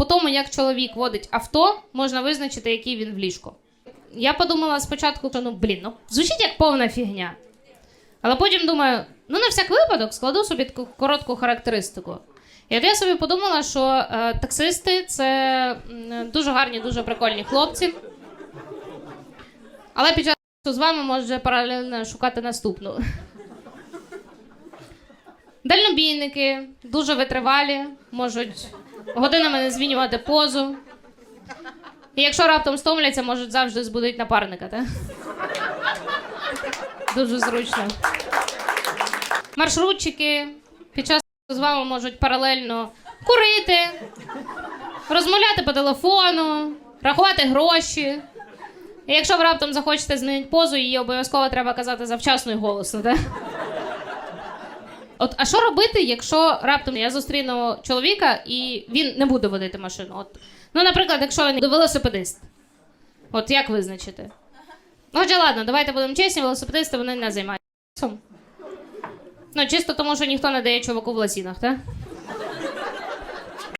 по тому, як чоловік водить авто, можна визначити, який він в ліжку. Я подумала спочатку, що ну блін, ну звучить як повна фігня. Але потім думаю, ну на всяк випадок складу собі таку коротку характеристику. І от я собі подумала, що е, таксисти це дуже гарні, дуже прикольні хлопці. Але під час з вами може паралельно шукати наступну. Дальнобійники, дуже витривалі, можуть годинами не змінювати позу. І якщо раптом стомляться, можуть завжди збудити напарника, так? Дуже зручно. Маршрутчики під час з вами можуть паралельно курити, розмовляти по телефону, рахувати гроші. І якщо ви раптом захочете змінити позу, її обов'язково треба казати завчасно і голосно, так? От, а що робити, якщо раптом я зустріну чоловіка і він не буде водити машину? От, ну, наприклад, якщо він велосипедист. От як визначити? Отже, хоча ладно, давайте будемо чесні, велосипедисти вони не займаються. Ну, чисто тому, що ніхто не дає чуваку в ласінах, так?